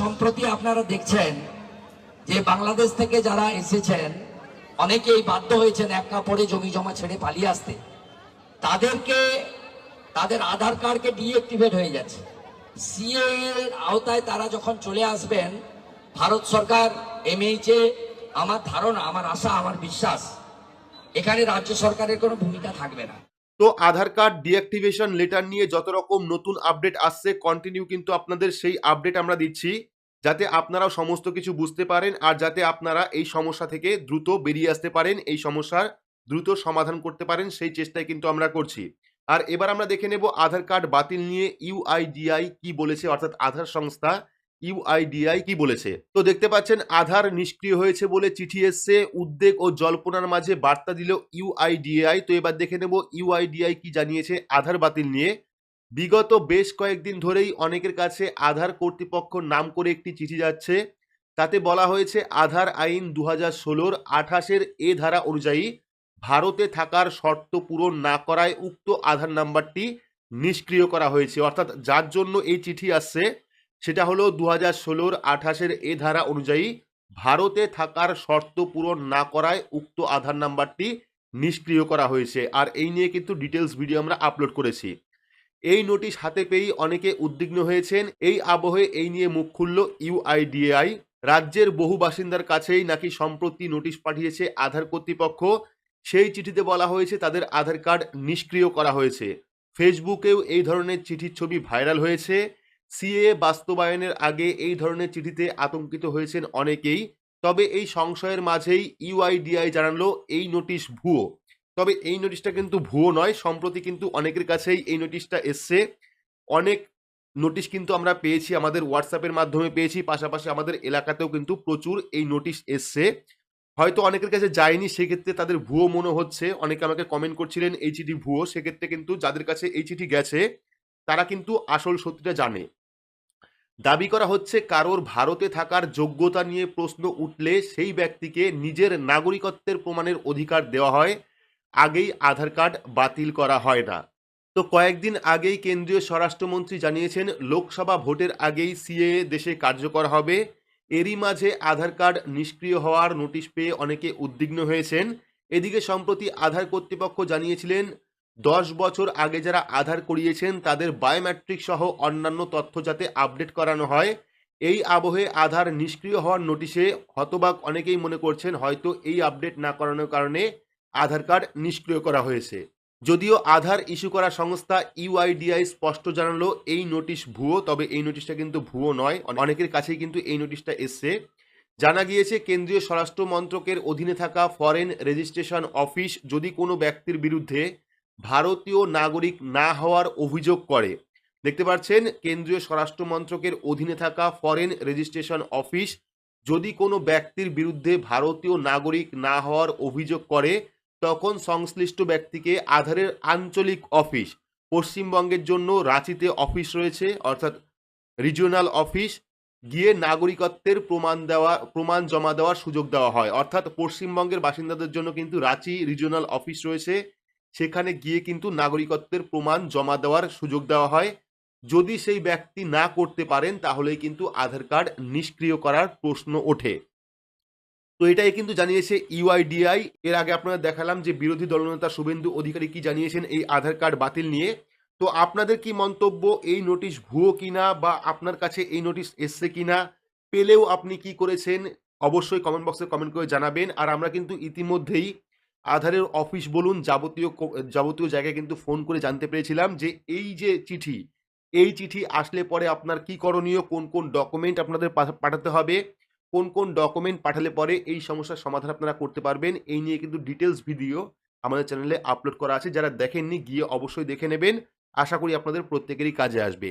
সম্প্রতি আপনারা দেখছেন যে বাংলাদেশ থেকে যারা এসেছেন, অনেকেই বাধ্য হয়েছেন এক কাপড়ে জমি জমা ছেড়ে পালিয়ে আসতে। তাদেরকে, তাদের আধার কার্ডকে ডিএক্টিভেট হয়ে যাচ্ছে সিএ আওতায় তারা যখন চলে আসবেন, ভারত সরকার এমএইচে আমার ধারণা, আমার আশা, আমার বিশ্বাস, এখানে রাজ্য সরকারের কোনো ভূমিকা থাকবে না। তো আধার কার্ড ডিঅ্যাক্টিভেশন লেটার নিয়ে যত রকম নতুন আপডেট আসছে কন্টিনিউ কিন্তু আপনাদের সেই আপডেট আমরা দিচ্ছি, যাতে আপনারাও সমস্ত কিছু বুঝতে পারেন আর যাতে আপনারা এই সমস্যা থেকে দ্রুত বেরিয়ে আসতে পারেন, এই সমস্যার দ্রুত সমাধান করতে পারেন, সেই চেষ্টাই কিন্তু আমরা করছি। আর এবার আমরা দেখে নেব আধার কার্ড বাতিল নিয়ে ইউআইডিআই কি বলেছে, অর্থাৎ আধার সংস্থা ইউআইডিআই কি বলেছে? তো দেখতে পাচ্ছেন, আধার নিষ্ক্রিয় হয়েছে বলে চিঠি এসছে, উদ্বেগ ও জল্পনার মাঝে বার্তা দিল ইউআইডিআই তো এবার দেখে নেব ইউআইডিআই কি জানিয়েছে আধার বাতিল নিয়ে। বিগত বেশ কয়েকদিন ধরেই অনেকের কাছে আধার কর্তৃপক্ষ নাম করে একটি চিঠি যাচ্ছে। তাতে বলা হয়েছে, আধার আইন দু হাজার ষোলোর আঠাশের এ ধারা অনুযায়ী ভারতে থাকার শর্ত পূরণ না করায় উক্ত আধার নাম্বারটি নিষ্ক্রিয় করা হয়েছে। অর্থাৎ যার জন্য এই চিঠি আসছে সেটা হলো দু হাজার ষোলোর আঠাশের এ ধারা অনুযায়ী ভারতে থাকার শর্ত পূরণ না করায় উক্ত আধার নাম্বারটি নিষ্ক্রিয় করা হয়েছে। আর এই নিয়ে কিন্তু ডিটেলস ভিডিও আমরা আপলোড করেছি। এই নোটিশ হাতে পেয়েই অনেকে উদ্বিগ্ন হয়েছেন। এই আবহে এই নিয়ে মুখ খুলল ইউআইডিএআই রাজ্যের বহু বাসিন্দার কাছেই নাকি সম্প্রতি নোটিশ পাঠিয়েছে আধার কর্তৃপক্ষ। সেই চিঠিতে বলা হয়েছে তাদের আধার কার্ড নিষ্ক্রিয় করা হয়েছে। ফেসবুকেও এই ধরনের চিঠির ছবি ভাইরাল হয়েছে। সিএ বাস্তবায়নের আগে এই ধরনের চিঠিতে আতঙ্কিত হয়েছেন অনেকেই। তবে এই সংশয়ের মাঝেই ইউআইডিআই জানালো এই নোটিশ ভুয়ো। তবে এই নোটিশটা কিন্তু ভুয়ো নয়, সম্প্রতি কিন্তু অনেকের কাছেই এই নোটিশটা এসছে। অনেক নোটিশ কিন্তু আমরা পেয়েছি, আমাদের হোয়াটসঅ্যাপের মাধ্যমে পেয়েছি, পাশাপাশি আমাদের এলাকাতেও কিন্তু প্রচুর এই নোটিশ এসছে। হয়তো অনেকের কাছে যায়নি, সেক্ষেত্রে তাদের ভুয়ো মনে হচ্ছে। অনেকে আমাকে কমেন্ট করছিলেন, এই চিঠি ভুয়ো। সেক্ষেত্রে কিন্তু যাদের কাছে এই চিঠি গেছে, তারা কিন্তু আসল সত্যিটা জানে। দাবি করা হচ্ছে কারোর ভারতে থাকার যোগ্যতা নিয়ে প্রশ্ন উঠলে সেই ব্যক্তিকে নিজের নাগরিকত্বের প্রমাণের অধিকার দেওয়া হয়। আগেই আধার কার্ড বাতিল করা হয় না। তো কয়েকদিন আগেই কেন্দ্রীয় স্বরাষ্ট্রমন্ত্রী জানিয়েছেন, লোকসভা ভোটের আগেই সিএএ দেশে কার্যকর হবে। এরই মাঝে আধার কার্ড নিষ্ক্রিয় হওয়ার নোটিশ পেয়ে অনেকে উদ্বিগ্ন হয়েছেন। এদিকে সম্প্রতি আধার কর্তৃপক্ষ জানিয়েছিলেন দশ বছর আগে যারা আধার করিয়েছেন, তাদের বায়োমেট্রিক সহ অন্যান্য তথ্য যাতে আপডেট করানো হয়। এই আবহে আধার নিষ্ক্রিয় হওয়ার নোটিশে হতবাক অনেকেই মনে করছেন, হয়তো এই আপডেট না করানোর কারণে আধার কার্ড নিষ্ক্রিয় করা হয়েছে। যদিও আধার ইস্যু করা সংস্থা ইউআইডিআই স্পষ্ট জানালো, এই নোটিশ ভুয়ো, তবে এই নোটিশটা কিন্তু ভুয়ো নয়। অনেকের কাছেই কিন্তু এই নোটিশটা এসছে। জানা গিয়েছে, কেন্দ্রীয় স্বরাষ্ট্র মন্ত্রকের অধীনে থাকা ফরেন রেজিস্ট্রেশন অফিস যদি কোনো ব্যক্তির বিরুদ্ধে ভারতীয় নাগরিক না হওয়ার অভিযোগ করে। দেখতে পাচ্ছেন, কেন্দ্রীয় স্বরাষ্ট্র মন্ত্রকের অধীনে থাকা ফরেন রেজিস্ট্রেশন অফিস যদি কোনো ব্যক্তির বিরুদ্ধে ভারতীয় নাগরিক না হওয়ার অভিযোগ করে, তখন সংশ্লিষ্ট ব্যক্তিকে আধারের আঞ্চলিক অফিস, পশ্চিমবঙ্গের জন্য রাঁচিতে অফিস রয়েছে, অর্থাৎ রিজিওনাল অফিস, গিয়ে নাগরিকত্বের প্রমাণ দেওয়া, প্রমাণ জমা দেওয়ার সুযোগ দেওয়া হয়। অর্থাৎ পশ্চিমবঙ্গের বাসিন্দাদের জন্য কিন্তু রাঁচি রিজিওনাল অফিস রয়েছে। সেখানে গিয়ে কিন্তু নাগরিকত্বের প্রমাণ জমা দেওয়ার সুযোগ দেওয়া হয়। যদি সেই ব্যক্তি না করতে পারেন, তাহলেই কিন্তু আধার কার্ড নিষ্ক্রিয় করার প্রশ্ন ওঠে। তো এটাই কিন্তু জানিয়েছে ইউআইডিআই। এর আগে আপনারা দেখালাম যে বিরোধী দলনেতা শুভেন্দু অধিকারী কি জানিয়েছেন এই আধার কার্ড বাতিল নিয়ে। তো আপনাদের কি মন্তব্য? এই নোটিশ ভুয়ো কিনা বা আপনার কাছে এই নোটিশ এসছে কিনা? পেলেও আপনি কি করেছেন? অবশ্যই কমেন্ট বক্সে কমেন্ট করে জানাবেন। আর আমরা কিন্তু ইতিমধ্যেই আধারের অফিস বলুন, যাবতীয় যাবতীয় জায়গায় কিন্তু ফোন করে জানতে পেরেছিলাম যে এই যে চিঠি, এই চিঠি আসলে পরে আপনার কি করণীয়, কোন কোন ডকুমেন্ট আপনাদের পাঠাতে হবে, কোন কোন ডকুমেন্ট পাঠালে পরে এই সমস্যার সমাধান আপনারা করতে পারবেন, এই নিয়ে কিন্তু ডিটেলস ভিডিও আমাদের চ্যানেলে আপলোড করা আছে, যারা দেখেননি গিয়ে অবশ্যই দেখে নেবেন, আশা করি আপনাদের প্রত্যেকেরই কাজে আসবে।